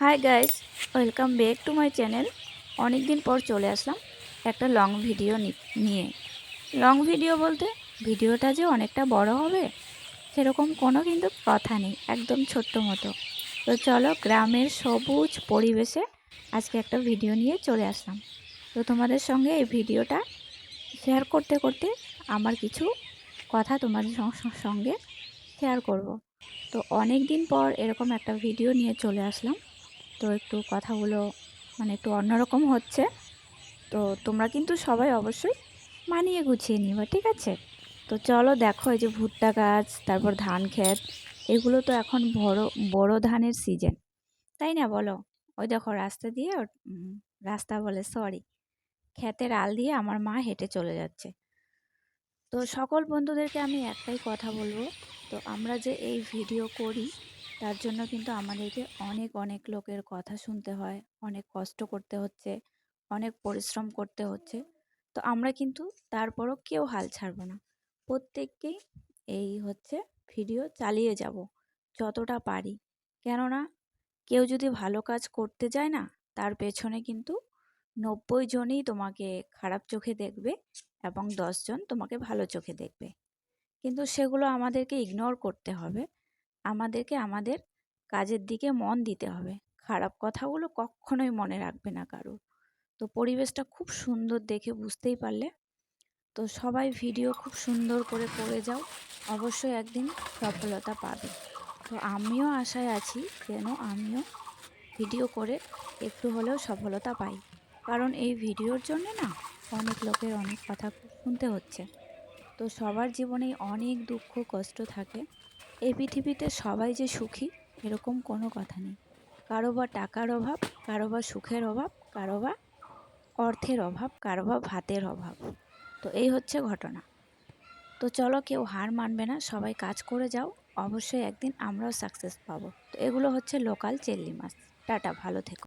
Hi guys welcome back to my channel অনেক দিন পর চলে আসলাম একটা লং ভিডিও নিয়ে। লং ভিডিও বলতে ভিডিওটা যে অনেকটা বড় হবে, সেরকম কোনো কিন্তু কথা নেই, একদম ছোট্ট মতো। তো চলো গ্রামের সবুজ পরিবেশে আজকে একটা ভিডিও নিয়ে চলে আসলাম। তো তোমাদের সঙ্গে এই ভিডিওটা শেয়ার করতে করতে আমার কিছু কথা তোমাদের সঙ্গে শেয়ার করব। তো অনেক দিন পর এরকম একটা ভিডিও নিয়ে চলে আসলাম। তো একটু কথাগুলো মানে একটু অন্যরকম হচ্ছে। তো তোমরা কিন্তু সবাই অবশ্যই মানিয়ে গুছিয়ে নিবা ঠিক আছে? তো চলো দেখো এই যে ভুট্টা গাছ, তারপর ধান ক্ষেত, এগুলো তো এখন বড় বড় ধানের সিজন তাই না বলো? ওই দেখো রাস্তা দিয়ে রাস্তা বলে সরি ক্ষেতের আল দিয়ে আমার মা হেঁটে চলে যাচ্ছে। তো সকল বন্ধুদেরকে আমি একটাই কথা বলব, তো আমরা যে এই ভিডিও করি তার জন্য কিন্তু আমাদেরকে অনেক অনেক লোকের কথা শুনতে হয়, অনেক কষ্ট করতে হচ্ছে, অনেক পরিশ্রম করতে হচ্ছে। তো আমরা কিন্তু তারপরও কেউ হাল ছাড়বো না। প্রত্যেককেই এই হচ্ছে ভিডিও চালিয়ে যাব যতটা পারি। কেননা কেউ যদি ভালো কাজ করতে যায় না, তার পেছনে কিন্তু নব্বই জনই তোমাকে খারাপ চোখে দেখবে এবং দশজন তোমাকে ভালো চোখে দেখবে। কিন্তু সেগুলো আমাদেরকে ইগনোর করতে হবে। আমাদেরকে আমাদের কাজের দিকে মন দিতে হবে। খারাপ কথাগুলো কখনোই মনে রাখবে না কারও। তো পরিবেশটা খুব সুন্দর দেখে বুঝতেই পারলে। তো সবাই ভিডিও খুব সুন্দর করে করে যাও। অবশ্যই একদিন সফলতা পাবে। তো আমিও আশায় আছি যেন আমিও ভিডিও করে একটু হলেও সফলতা পাই। কারণ এই ভিডিওর জন্য না অনেক লোকের অনেক কথা শুনতে হচ্ছে। তো সবার জীবনেই অনেক দুঃখ, কষ্ট থাকে। এই পৃথিবীতে সবাই যে সুখী, এরকম কোনো কথা নেই। কারও বা টাকার অভাব, কারও বা সুখের অভাব, কারও বা অর্থের অভাব, কারও বা ভাতের অভাব। তো এই হচ্ছে ঘটনা। তো চলো কেউ হার মানবে না, সবাই কাজ করে যাও, অবশ্যই একদিন আমরাও সাকসেস পাবো। তো এগুলো হচ্ছে লোকাল চেল্লি মাছ। টাটা, ভালো থেকো।